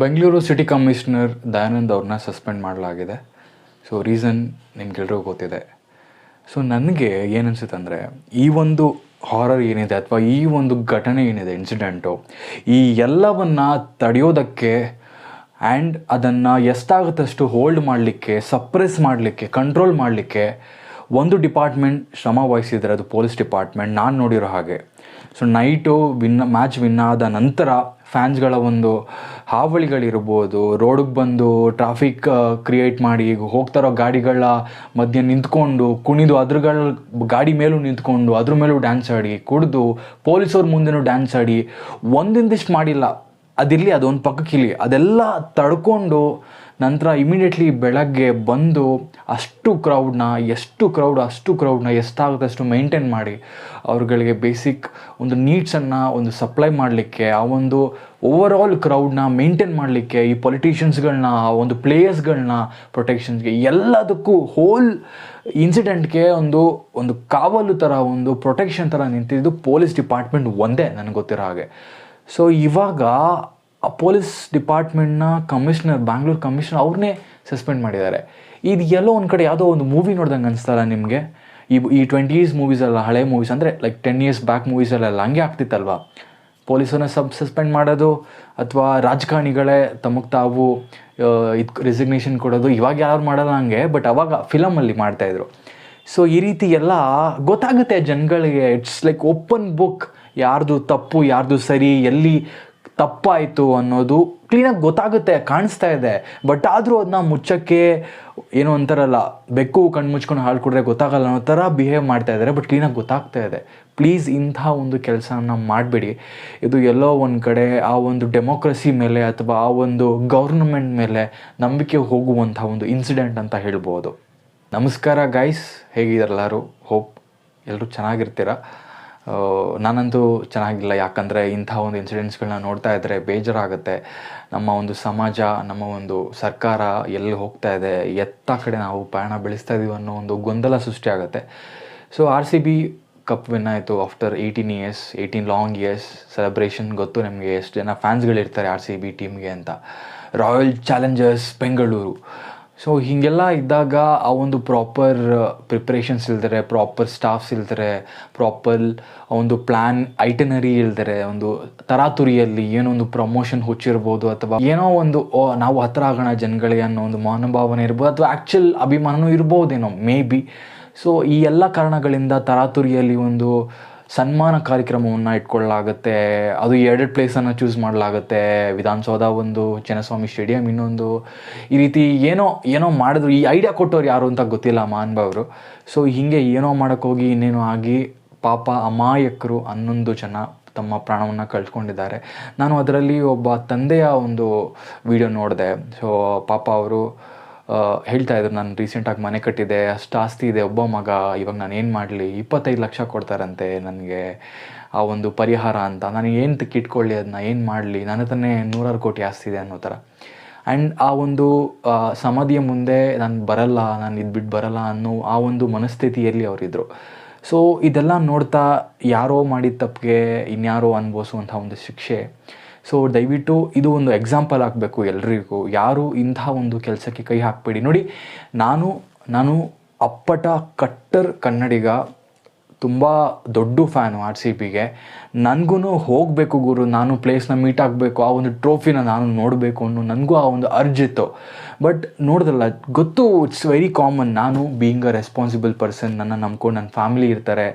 Bengaluru city commissioner Dayanand ಅವ್ರನ್ನ suspend ಮಾಡಲಾಗಿದೆ. So reason ನಿಮ್ಗೆಲ್ರಿಗೂ ಗೊತ್ತಿದೆ. ಸೊ ನನಗೆ ಏನನ್ಸುತ್ತೆ ಅಂದರೆ, ಈ ಒಂದು ಹಾರರ್ ಏನಿದೆ ಅಥವಾ ಈ ಒಂದು ಘಟನೆ ಏನಿದೆ ಇನ್ಸಿಡೆಂಟು ಈ ಎಲ್ಲವನ್ನು ತಡೆಯೋದಕ್ಕೆ ಆ್ಯಂಡ್ ಅದನ್ನು ಎಷ್ಟಾಗುತ್ತಷ್ಟು ಹೋಲ್ಡ್ ಮಾಡಲಿಕ್ಕೆ ಸಪ್ರೆಸ್ ಮಾಡಲಿಕ್ಕೆ ಕಂಟ್ರೋಲ್ ಮಾಡಲಿಕ್ಕೆ ಒಂದು ಡಿಪಾರ್ಟ್ಮೆಂಟ್ ಶ್ರಮ ವಹಿಸಿದರೆ ಅದು ಪೊಲೀಸ್ ಡಿಪಾರ್ಟ್ಮೆಂಟ್ ನಾನು ನೋಡಿರೋ ಹಾಗೆ. So night win match win ಆದ ನಂತರ ಫ್ಯಾನ್ಸ್ಗಳ ಒಂದು ಹಾವಳಿಗಳಿರ್ಬೋದು. ರೋಡಿಗೆ ಬಂದು ಟ್ರಾಫಿಕ್ ಕ್ರಿಯೇಟ್ ಮಾಡಿ ಹೋಗ್ತಾರೋ ಗಾಡಿಗಳ ಮಧ್ಯೆ ನಿಂತ್ಕೊಂಡು, ಕುಣಿದು ಅದ್ರಗಳ ಗಾಡಿ ಮೇಲೂ ನಿಂತ್ಕೊಂಡು, ಅದ್ರ ಮೇಲೂ ಡ್ಯಾನ್ಸ್ ಆಡಿ, ಕುಡಿದು ಪೊಲೀಸವ್ರ ಮುಂದೆನೂ ಡ್ಯಾನ್ಸ್ ಆಡಿ ಒಂದಿಂದಿಷ್ಟು ಮಾಡಿಲ್ಲ. ಅದಿರಲಿ ಅದೊಂದು ಪಕ್ಕಕ್ಕೆ ಇಲ್ಲಿ ಅದೆಲ್ಲ ತಡ್ಕೊಂಡು ನಂತರ ಇಮಿಡಿಯೇಟ್ಲಿ ಬೆಳಗ್ಗೆ ಬಂದು ಅಷ್ಟು ಕ್ರೌಡ್ನ ಎಷ್ಟು ಕ್ರೌಡ್ ಅಷ್ಟು ಕ್ರೌಡ್ನ ಎಷ್ಟಾಗುತ್ತೆ ಅಷ್ಟು ಮೇಂಟೈನ್ ಮಾಡಿ. ಅವ್ರುಗಳಿಗೆ ಬೇಸಿಕ್ ಒಂದು ನೀಡ್ಸನ್ನು ಒಂದು ಸಪ್ಲೈ ಮಾಡಲಿಕ್ಕೆ, ಆ ಒಂದು ಓವರ್ ಆಲ್ ಕ್ರೌಡ್ನ ಮೇಂಟೈನ್ ಮಾಡಲಿಕ್ಕೆ, ಈ ಪೊಲಿಟಿಷಿಯನ್ಸ್ಗಳನ್ನ ಆ ಒಂದು ಪ್ಲೇಯರ್ಸ್ಗಳನ್ನ ಪ್ರೊಟೆಕ್ಷನ್ಸ್ಗೆ ಎಲ್ಲದಕ್ಕೂ ಹೋಲ್ ಇನ್ಸಿಡೆಂಟ್ಗೆ ಒಂದು ಒಂದು ಕಾವಲು ಥರ ಒಂದು ಪ್ರೊಟೆಕ್ಷನ್ ಥರ ನಿಂತಿದ್ದು ಪೊಲೀಸ್ ಡಿಪಾರ್ಟ್ಮೆಂಟ್ ಒಂದೇ, ನನಗೆ ಗೊತ್ತಿರೋ ಹಾಗೆ. ಸೊ ಇವಾಗ ಆ ಪೊಲೀಸ್ ಡಿಪಾರ್ಟ್ಮೆಂಟ್ನ ಕಮಿಷನರ್, ಬ್ಯಾಂಗ್ಳೂರ್ ಕಮಿಷನರ್ ಅವ್ರನ್ನೇ ಸಸ್ಪೆಂಡ್ ಮಾಡಿದ್ದಾರೆ. ಇದು ಎಲ್ಲೋ ಒಂದು ಕಡೆ ಯಾವುದೋ ಒಂದು ಮೂವಿ ನೋಡ್ದಂಗೆ ಅನಿಸ್ತಲ್ಲ ನಿಮಗೆ? ಈ ಈ ಮೂವೀಸ್ ಮೂವೀಸಲ್ಲ ಹಳೆ ಮೂವೀಸ್ ಅಂದರೆ ಲೈಕ್ ಟೆನ್ ಇಯರ್ಸ್ ಬ್ಯಾಕ್ ಮೂವೀಸಲ್ಲೆಲ್ಲ ಹಂಗೆ ಆಗ್ತಿತ್ತಲ್ವಾ? ಪೊಲೀಸನ್ನ ಸಬ್ ಸಸ್ಪೆಂಡ್ ಮಾಡೋದು ಅಥವಾ ರಾಜಕಾರಣಿಗಳೇ ತಮಗೆ ತಾವು ಇದು ರೆಸಿಗ್ನೇಷನ್ ಕೊಡೋದು ಇವಾಗ ಯಾರು ಮಾಡಲ್ಲ ಹಂಗೆ ಬಟ್ ಅವಾಗ ಫಿಲಮಲ್ಲಿ ಮಾಡ್ತಾಯಿದ್ರು ಸೊ ಈ ರೀತಿ ಎಲ್ಲ ಗೊತ್ತಾಗುತ್ತೆ ಜನಗಳಿಗೆ. ಇಟ್ಸ್ ಲೈಕ್ ಓಪನ್ ಬುಕ್ ಯಾರ್ದು ತಪ್ಪು, ಯಾರ್ದು ಸರಿ, ಎಲ್ಲಿ ತಪ್ಪಾಯಿತು ಅನ್ನೋದು ಕ್ಲೀನಾಗಿ ಗೊತ್ತಾಗುತ್ತೆ, ಕಾಣಿಸ್ತಾ ಇದೆ. ಬಟ್ ಆದರೂ ಅದನ್ನ ಮುಚ್ಚಕ್ಕೆ ಏನೋ ಅಂತಾರಲ್ಲ ಬೆಕ್ಕು ಕಣ್ಣು ಮುಚ್ಕೊಂಡು ಹಾಳು ಕುಡ್ರೆ ಗೊತ್ತಾಗಲ್ಲ ಅನ್ನೋ ಥರ ಬಿಹೇವ್ ಮಾಡ್ತಾ ಇದ್ದಾರೆ ಬಟ್ ಕ್ಲೀನಾಗಿ ಗೊತ್ತಾಗ್ತಾ ಇದೆ. ಪ್ಲೀಸ್ ಇಂಥ ಒಂದು ಕೆಲಸನ ಮಾಡಬೇಡಿ. ಇದು ಎಲ್ಲೋ ಒಂದು ಕಡೆ ಆ ಒಂದು ಡೆಮೋಕ್ರಸಿ ಮೇಲೆ ಅಥವಾ ಆ ಒಂದು ಗೌರ್ನಮೆಂಟ್ ಮೇಲೆ ನಂಬಿಕೆ ಹೋಗುವಂಥ ಒಂದು ಇನ್ಸಿಡೆಂಟ್ ಅಂತ ಹೇಳ್ಬೋದು. ನಮಸ್ಕಾರ ಗೈಸ್ ಹೇಗಿದ್ದಾರೆಲ್ಲರೂ? ಹೋಪ್ ಎಲ್ಲರೂ ಚೆನ್ನಾಗಿರ್ತೀರ? ನಾನಂತೂ ಚೆನ್ನಾಗಿಲ್ಲ. ಯಾಕಂದರೆ ಇಂಥ ಒಂದು ಇನ್ಸಿಡೆಂಟ್ಸ್ಗಳನ್ನ ನೋಡ್ತಾ ಇದ್ದರೆ ಬೇಜಾರಾಗುತ್ತೆ. ನಮ್ಮ ಒಂದು ಸಮಾಜ, ನಮ್ಮ ಒಂದು ಸರ್ಕಾರ ಎಲ್ಲಿ ಹೋಗ್ತಾ ಇದೆ, ಎತ್ತ ಕಡೆ ನಾವು ಪಯಣ ಬೆಳೆಸ್ತಾ ಇದ್ದೀವಿ ಅನ್ನೋ ಒಂದು ಗೊಂದಲ ಸೃಷ್ಟಿಯಾಗುತ್ತೆ. So R C B cup win ಆಯಿತು after eighteen years eighteen long years celebration ಗೊತ್ತು ನಿಮಗೆ. ಎಷ್ಟು ಜನ ಫ್ಯಾನ್ಸ್ಗಳಿರ್ತಾರೆ ಆರ್ ಸಿ ಬಿ ಟೀಮ್ಗೆ ಅಂತ. ರಾಯಲ್ ಚಾಲೆಂಜರ್ಸ್ ಬೆಂಗಳೂರು ಸೊ ಹೀಗೆಲ್ಲ ಇದ್ದಾಗ ಆ ಒಂದು ಪ್ರಾಪರ್ ಪ್ರಿಪ್ರೇಷನ್ಸ್ ಇಲ್ದರೆ ಪ್ರಾಪರ್ ಸ್ಟಾಫ್ಸ್ ಇಲ್ದರೆ ಪ್ರಾಪರ್ ಒಂದು ಪ್ಲ್ಯಾನ್ ಐಟನರಿ ಇಲ್ದರೆ ಒಂದು ತರಾತುರಿಯಲ್ಲಿ ಏನೋ ಒಂದು ಪ್ರಮೋಷನ್ ಹುಚ್ಚಿರ್ಬೋದು ಅಥವಾ ಏನೋ ಒಂದು ನಾವು ಹತ್ರ ಆಗೋಣ ಜನಗಳಿಗೆ ಅನ್ನೋ ಒಂದು ಮನೋಭಾವನೆ ಇರ್ಬೋದು ಅಥವಾ ಆ್ಯಕ್ಚುಲ್ ಅಭಿಮಾನನೂ ಇರ್ಬೋದೇನೋ ಮೇ ಬಿ ಸೊ ಈ ಎಲ್ಲ ಕಾರಣಗಳಿಂದ ತರಾತುರಿಯಲ್ಲಿ ಒಂದು ಸನ್ಮಾನ ಕಾರ್ಯಕ್ರಮವನ್ನು ಇಟ್ಕೊಳ್ಳಲಾಗುತ್ತೆ. ಅದು ಎರಡೆರಡು ಪ್ಲೇಸನ್ನು ಚೂಸ್ ಮಾಡಲಾಗುತ್ತೆ. ವಿಧಾನಸೌಧ ಒಂದು, ಚನ್ನಸ್ವಾಮಿ ಸ್ಟೇಡಿಯಂ ಇನ್ನೊಂದು. ಈ ರೀತಿ ಏನೋ ಏನೋ ಮಾಡಿದ್ರು. ಈ ಐಡಿಯಾ ಕೊಟ್ಟವ್ರು ಯಾರು ಅಂತ ಗೊತ್ತಿಲ್ಲ ಮಾನ್ಭವರು ಸೊ ಹೀಗೆ ಏನೋ ಮಾಡೋಕ್ಕೋಗಿ ಇನ್ನೇನೋ ಆಗಿ ಪಾಪ ಅಮಾಯಕರು ಹನ್ನೊಂದು ಜನ ತಮ್ಮ ಪ್ರಾಣವನ್ನು ಕಳ್ಕೊಂಡಿದ್ದಾರೆ ನಾನು ಅದರಲ್ಲಿ ಒಬ್ಬ ತಂದೆಯ ಒಂದು ವಿಡಿಯೋ ನೋಡಿದೆ. ಸೊ ಪಾಪ ಅವರು ಹೇಳ್ತಾ ಇದ್ರು, ನಾನು ರೀಸೆಂಟಾಗಿ ಮನೆ ಕಟ್ಟಿದೆ ಅಷ್ಟು ಆಸ್ತಿ ಇದೆ, ಒಬ್ಬ ಮಗ, ಇವಾಗ ನಾನು ಏನು ಮಾಡಲಿ? ಇಪ್ಪತ್ತೈದು ಲಕ್ಷ ಕೊಡ್ತಾರಂತೆ ನನಗೆ. ಆ ಒಂದು ಪರಿಹಾರ ಅಂತ. ನಾನು ಏನು ಇಟ್ಕೊಳ್ಳಿ ಅದನ್ನ ಏನು ಮಾಡಲಿ? ನನ್ನ ಹತ್ರನೇ ನೂರಾರು ಕೋಟಿ ಆಸ್ತಿ ಇದೆ ಅನ್ನೋ ಥರ. ಆ್ಯಂಡ್ ಆ ಒಂದು ಸಮಾಧಿಯ ಮುಂದೆ ನಾನು ಬರಲ್ಲ, ನಾನು ಇದು ಬಿಟ್ಟು ಬರಲ್ಲ ಅನ್ನೋ ಆ ಒಂದು ಮನಸ್ಥಿತಿಯಲ್ಲಿ ಅವರಿದ್ದರು ಸೊ ಇದೆಲ್ಲ ನೋಡ್ತಾ ಯಾರೋ ಮಾಡಿದ ತಪ್ಪಿಗೆ ಇನ್ಯಾರೋ ಅನುಭವಿಸುವಂಥ ಒಂದು ಶಿಕ್ಷೆ. ಸೊ ದಯವಿಟ್ಟು ಇದು ಒಂದು ಎಕ್ಸಾಂಪಲ್ ಆಗಬೇಕು ಎಲ್ರಿಗೂ. ಯಾರು ಇಂಥ ಒಂದು ಕೆಲಸಕ್ಕೆ ಕೈ ಹಾಕಬೇಡಿ. ನೋಡಿ, ನಾನು ನಾನು ಅಪ್ಪಟ ಕಟ್ಟರ್ ಕನ್ನಡಿಗ ತುಂಬ ದೊಡ್ಡ ಫ್ಯಾನು ಆರ್ ಸಿ ಪಿಗೆ ನನಗೂ ಹೋಗಬೇಕು ಗುರು, ನಾನು ಪ್ಲೇಸ್ನ ಮೀಟ್ ಆಗಬೇಕು, ಆ ಒಂದು ಟ್ರೋಫಿನ ನಾನು ನೋಡಬೇಕು ಅನ್ನೋ ನನಗೂ ಆ ಒಂದು ಅರ್ಜಿತ್ತು. ಬಟ್ ನೋಡಿದ್ರಲ್ಲ, ಗೊತ್ತು ಇಟ್ಸ್ ವೆರಿ ಕಾಮನ್ ನಾನು ಬೀಯಿಂಗ್ ಅ ರೆಸ್ಪಾನ್ಸಿಬಲ್ ಪರ್ಸನ್ ನನ್ನ ನಂಬ್ಕೊಂಡು ನನ್ನ ಫ್ಯಾಮಿಲಿ ಇರ್ತಾರೆ.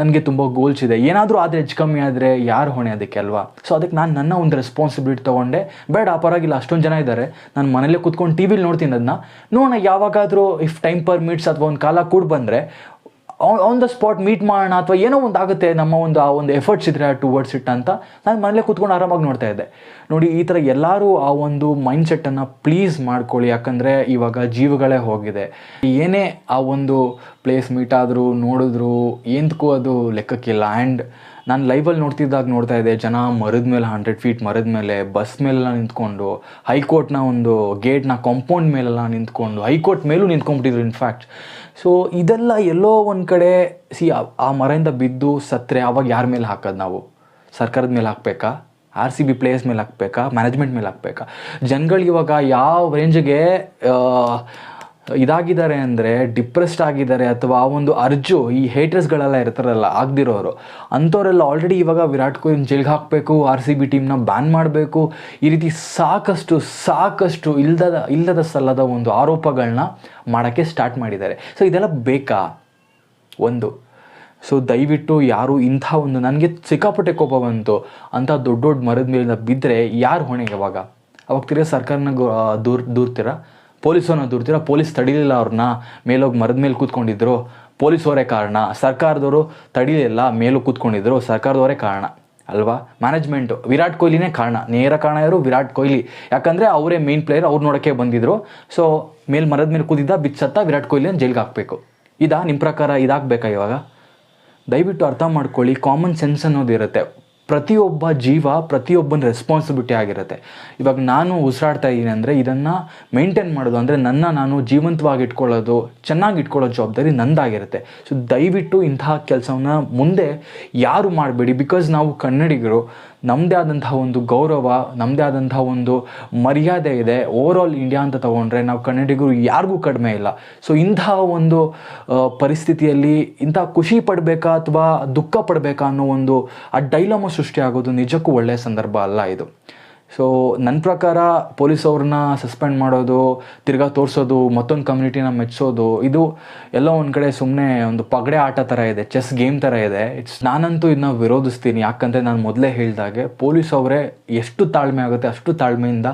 ನನಗೆ ತುಂಬ ಗೋಲ್ಸ್ ಇದೆ. ಏನಾದರೂ ಆದರೆ ಹೆಚ್ಚು ಕಮ್ಮಿ ಆದರೆ ಯಾರು ಹೊಣೆ ಅದಕ್ಕೆ ಅಲ್ವಾ? ಸೊ ಅದಕ್ಕೆ ನಾನು ನನ್ನ ಒಂದು ರೆಸ್ಪಾನ್ಸಿಬಿಲಿಟಿ ತೊಗೊಂಡೆ. ಬೇಡ, ಪರವಾಗಿಲ್ಲ, ಅಷ್ಟೊಂದು ಜನ ಇದ್ದಾರೆ. ನಾನು ಮನೇಲೇ ಕೂತ್ಕೊಂಡು ಟಿ ವಿಲಿ ನೋಡ್ತೀನಿ ಅದನ್ನ ನೋಡೋಣ, ಯಾವಾಗಾದರೂ ಇಫ್ ಟೈಮ್ ಪರ್ಮಿಟ್ಸ್ ಅಥವಾ ಒಂದು ಕಾಲ ಕೂಡ ಬಂದರೆ ಆನ್ ದ ಸ್ಪಾಟ್ ಮೀಟ್ ಮಾಡೋಣ ಅಥವಾ ಏನೋ ಒಂದು ಆಗುತ್ತೆ, ನಮ್ಮ ಒಂದು, ಆ ಒಂದು ಎಫರ್ಟ್ಸ್ ಇದ್ರೆ ಟುವರ್ಡ್ಸ್ ಇಟ್ ಅಂತ ನಾನು ಮನೇಲೆ ಕೂತ್ಕೊಂಡು ಆರಾಮಾಗಿ ನೋಡ್ತಾ ಇದ್ದೆ. ನೋಡಿ, ಈ ಥರ ಎಲ್ಲರೂ ಆ ಒಂದು ಮೈಂಡ್ ಸೆಟ್ಟನ್ನು ಪ್ಲೀಸ್ ಮಾಡ್ಕೊಳ್ಳಿ. ಯಾಕಂದರೆ ಇವಾಗ ಜೀವಗಳೇ ಹೋಗಿದೆ. ಏನೇ ಆ ಒಂದು ಪ್ಲೇಸ್ ಮೀಟ್ ಆದರೂ, ನೋಡಿದ್ರು ಏನಕ್ಕೂ ಅದು ಲೆಕ್ಕಕ್ಕಿಲ್ಲ. ಆ್ಯಂಡ್ ನಾನು ಲೈವಲ್ಲಿ ನೋಡ್ತಿದ್ದಾಗ ನೋಡ್ತಾ ಇದ್ದೆ, ಜನ ಮರದ ಮೇಲೆ ಹಂಡ್ರೆಡ್ ಫೀಟ್ ಮರದ ಮೇಲೆ ಬಸ್ ಮೇಲೆಲ್ಲ ನಿಂತ್ಕೊಂಡು, ಹೈಕೋರ್ಟ್ನ ಒಂದು ಗೇಟ್ನ ಕಾಂಪೌಂಡ್ ಮೇಲೆಲ್ಲ ನಿಂತ್ಕೊಂಡು, ಹೈಕೋರ್ಟ್ ಮೇಲೂ ನಿಂತ್ಕೊಂಡ್ಬಿಟ್ಟಿದ್ರು ಇನ್ಫ್ಯಾಕ್ಟ್ ಸೊ ಇದೆಲ್ಲ ಎಲ್ಲೋ ಒಂದು ಕಡೆ ಸಿ ಆ ಮರದಿಂದ ಬಿದ್ದು ಸತ್ತರೆ ಆವಾಗ ಯಾರ ಮೇಲೆ ಹಾಕೋದು ನಾವು? ಸರ್ಕಾರದ ಮೇಲೆ ಹಾಕಬೇಕಾ? ಆರ್ ಸಿ ಬಿ ಪ್ಲೇಯರ್ಸ್ ಮೇಲೆ ಹಾಕ್ಬೇಕಾ? ಮ್ಯಾನೇಜ್ಮೆಂಟ್ ಮೇಲೆ ಹಾಕ್ಬೇಕಾ? ಜನಗಳು ಇವಾಗ ಯಾವ ರೇಂಜ್ಗೆ ಇದಾಗಿದ್ದಾರೆ ಅಂದರೆ ಡಿಪ್ರೆಸ್ಡ್ ಆಗಿದ್ದಾರೆ ಅಥವಾ ಆ ಒಂದು ಅರ್ಜು ಈ ಹೇಟರ್ಸ್ಗಳೆಲ್ಲ ಇರ್ತಾರಲ್ಲ, ಆಗದಿರೋರು. ಅಂಥವರೆಲ್ಲ ಆಲ್ರೆಡಿ ಇವಾಗ ವಿರಾಟ್ ಕೊಹ್ಲಿ ಜೈಲ್ಗೆ ಹಾಕಬೇಕು ಆರ್ ಸಿ ಬಿ ಟೀಮ್ನ ಬ್ಯಾನ್ ಮಾಡಬೇಕು, ಈ ರೀತಿ ಸಾಕಷ್ಟು ಸಾಕಷ್ಟು ಇಲ್ಲದ ಇಲ್ಲದ ಸಲ್ಲದ ಒಂದು ಆರೋಪಗಳನ್ನ ಮಾಡೋಕ್ಕೆ ಸ್ಟಾರ್ಟ್ ಮಾಡಿದ್ದಾರೆ. ಸೊ ಇದೆಲ್ಲ ಬೇಕಾ? ಒಂದು. ಸೊ ದಯವಿಟ್ಟು ಯಾರು ಇಂಥ ಒಂದು ನನಗೆ ಸಿಕ್ಕಾಪಟ್ಟೆ ಕೋಪ ಬಂತು, ಅಂಥ ದೊಡ್ಡ ದೊಡ್ಡ ಮರದ ಮೇಲಿಂದ ಬಿದ್ದರೆ ಯಾರು ಹೊಣೆ ಅವಾಗ? ಅವಾಗ ತಿರ್ಗಿ ಸರ್ಕಾರನ ದೂರ್, ದೂರ್ತೀರಾ? ಪೊಲೀಸವ್ರನ್ನ ದೂರ್ತೀರಾ ಪೊಲೀಸ್ ತಡೀಲಿಲ್ಲ ಅವ್ರನ್ನ, ಮೇಲೋಗಿ ಮರದ ಮೇಲೆ ಕೂತ್ಕೊಂಡಿದ್ರು. ಪೊಲೀಸವರೇ ಕಾರಣ. ಸರ್ಕಾರದವರು ತಡೀಲಿಲ್ಲ, ಮೇಲೂ ಕೂತ್ಕೊಂಡಿದ್ರು. ಸರ್ಕಾರದವರೇ ಕಾರಣ. ಅಲ್ವಾ? ಮ್ಯಾನೇಜ್ಮೆಂಟು ವಿರಾಟ್ ಕೊಹ್ಲಿನೇ ಕಾರಣ. ನೇರ ಕಾರಣ ಯಾರು ವಿರಾಟ್ ಕೊಹ್ಲಿ. ಯಾಕಂದರೆ ಅವರೇ ಮೇನ್ ಪ್ಲೇಯರ್ ಅವ್ರು ನೋಡೋಕ್ಕೆ ಬಂದಿದ್ರು. ಸೊ ಮೇಲೆ ಮರದ ಮೇಲೆ ಕೂತಿದ್ದ, ಬಿಚ್ಚತ್ತ ವಿರಾಟ್ ಕೊಹ್ಲಿನ ಜೈಲ್ಗೆ ಹಾಕಬೇಕು. ಇದಾ? ನಿಮ್ಮ ಪ್ರಕಾರ ಇದಾಗಬೇಕಾ ಇವಾಗ? ದಯವಿಟ್ಟು ಅರ್ಥ ಮಾಡ್ಕೊಳ್ಳಿ ಕಾಮನ್ ಸೆನ್ಸ್ ಅನ್ನೋದು ಇರುತ್ತೆ. ಪ್ರತಿಯೊಬ್ಬ ಜೀವ ಪ್ರತಿಯೊಬ್ಬನ ರೆಸ್ಪಾನ್ಸಿಬಿಲಿಟಿ ಆಗಿರುತ್ತೆ. ಇವಾಗ ನಾನು ಉಸಿರಾಡ್ತಾ ಇದ್ದೀನಿ ಅಂದರೆ ಇದನ್ನು ಮೇಂಟೈನ್ ಮಾಡೋದು ಅಂದರೆ ನನ್ನ ನಾನು ಜೀವಂತವಾಗಿ ಇಟ್ಕೊಳ್ಳೋದು, ಚೆನ್ನಾಗಿ ಇಟ್ಕೊಳ್ಳೋ ಜವಾಬ್ದಾರಿ ನಂದಾಗಿರುತ್ತೆ. ಸೊ ದಯವಿಟ್ಟು ಇಂತಹ ಕೆಲಸವನ್ನ ಮುಂದೆ ಯಾರು ಮಾಡಬೇಡಿ ಬಿಕಾಸ್ ನಾವು ಕನ್ನಡಿಗರು ನಮ್ಮದೇ ಆದಂತಹ ಒಂದು ಗೌರವ ನಮ್ಮದೇ ಆದಂತಹ ಒಂದು ಮರ್ಯಾದೆ ಇದೆ. ಓವರ್ ಆಲ್ ಇಂಡಿಯಾ ಅಂತ ತಗೊಂಡ್ರೆ ನಾವು ಕನ್ನಡಿಗರು ಯಾರಿಗೂ ಕಡಿಮೆ ಇಲ್ಲ. ಸೊ ಇಂತಹ ಒಂದು ಪರಿಸ್ಥಿತಿಯಲ್ಲಿ ಇಂಥ ಖುಷಿ ಪಡಬೇಕಾ ಅಥವಾ ದುಃಖ ಪಡಬೇಕಾ ಅನ್ನೋ ಒಂದು, ಆ ಡೈಲಮ ಸೃಷ್ಟಿಯಾಗೋದು ನಿಜಕ್ಕೂ ಒಳ್ಳೆಯ ಸಂದರ್ಭ ಅಲ್ಲ ಇದು. ಸೊ ನನ್ನ ಪ್ರಕಾರ ಪೊಲೀಸ್ ಅವ್ರನ್ನ ಸಸ್ಪೆಂಡ್ ಮಾಡೋದು, ತಿರ್ಗಾ ತೋರಿಸೋದು, ಮತ್ತೊಂದು ಕಮ್ಯುನಿಟಿನ ಮೆಚ್ಚಿಸೋದು ಇದು ಎಲ್ಲ ಒಂದು ಕಡೆ ಸುಮ್ಮನೆ ಒಂದು ಪಗಡೆ ಆಟ ಥರ ಇದೆ ಚೆಸ್ ಗೇಮ್ ಥರ ಇದೆ. ಇಟ್ಸ್ ನಾನಂತೂ ಇದನ್ನ ವಿರೋಧಿಸ್ತೀನಿ. ಯಾಕಂದರೆ ನಾನು ಮೊದಲೇ ಹೇಳಿದಾಗೆ ಪೊಲೀಸ್ ಅವರೇ ಎಷ್ಟು ತಾಳ್ಮೆ ಆಗುತ್ತೆ ಅಷ್ಟು ತಾಳ್ಮೆಯಿಂದ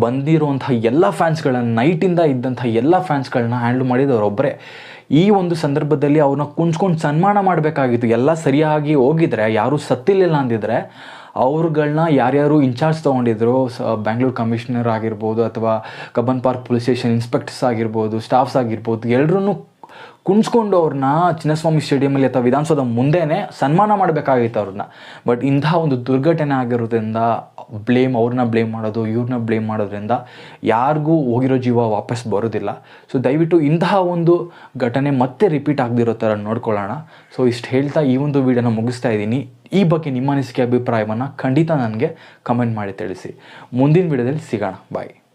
ಬಂದಿರುವಂಥ ಎಲ್ಲ ಫ್ಯಾನ್ಸ್ಗಳನ್ನ ನೈಟಿಂದ ಇದ್ದಂಥ ಎಲ್ಲ ಫ್ಯಾನ್ಸ್ಗಳನ್ನ ಹ್ಯಾಂಡ್ಲ್ ಮಾಡಿದವರೊಬ್ಬರೇ ಈ ಒಂದು ಸಂದರ್ಭದಲ್ಲಿ ಅವ್ರನ್ನ ಕುಂಚ್ಕೊಂಡು ಸನ್ಮಾನ ಮಾಡಬೇಕಾಗಿತ್ತು. ಎಲ್ಲ ಸರಿಯಾಗಿ ಹೋಗಿದ್ರೆ, ಯಾರೂ ಸತ್ತಿಲ್ಲ ಅಂದಿದ್ರೆ ಅವ್ರುಗಳನ್ನ ಯಾರ್ಯಾರು ಇನ್ಚಾರ್ಜ್ ತೊಗೊಂಡಿದ್ರು, ಸ, ಬ್ಯಾಂಗ್ಳೂರು ಕಮಿಷನರ್ ಆಗಿರ್ಬೋದು ಅಥವಾ Cubbon park police station inspectors ಆಗಿರ್ಬೋದು, ಸ್ಟಾಫ್ಸ್ ಆಗಿರ್ಬೋದು ಎಲ್ಲರೂ ಕುಣಿಸ್ಕೊಂಡು ಅವ್ರನ್ನ ಚಿನ್ನಸ್ವಾಮಿ ಸ್ಟೇಡಿಯಮಲ್ಲಿ ಅಥವಾ ವಿಧಾನಸೌಧ ಮುಂದೆನೇ ಸನ್ಮಾನ ಮಾಡಬೇಕಾಗಿತ್ತು ಅವ್ರನ್ನ. ಬಟ್ ಇಂತಹ ಒಂದು ದುರ್ಘಟನೆ ಆಗಿರೋದ್ರಿಂದ ಬ್ಲೇಮ್ ಅವ್ರನ್ನ ಬ್ಲೇಮ್ ಮಾಡೋದು, ಇವ್ರನ್ನ ಬ್ಲೇಮ್ ಮಾಡೋದ್ರಿಂದ ಯಾರಿಗೂ ಹೋಗಿರೋ ಜೀವ ವಾಪಸ್ ಬರೋದಿಲ್ಲ. ಸೊ ದಯವಿಟ್ಟು ಇಂತಹ ಒಂದು ಘಟನೆ ಮತ್ತೆ ರಿಪೀಟ್ ಆಗದಿರೋ ಥರ ನೋಡ್ಕೊಳ್ಳೋಣ. ಸೊ ಇಷ್ಟು ಹೇಳ್ತಾ ಈ ಒಂದು ವಿಡಿಯೋನ ಮುಗಿಸ್ತಾ ಇದ್ದೀನಿ. ಈ ಬಗ್ಗೆ ನಿಮ್ಮ ಅನಿಸಿಕೆ, ಅಭಿಪ್ರಾಯವನ್ನು ಖಂಡಿತ ನನಗೆ ಕಮೆಂಟ್ ಮಾಡಿ ತಿಳಿಸಿ. ಮುಂದಿನ ವಿಡಿಯೋದಲ್ಲಿ ಸಿಗೋಣ. ಬಾಯ್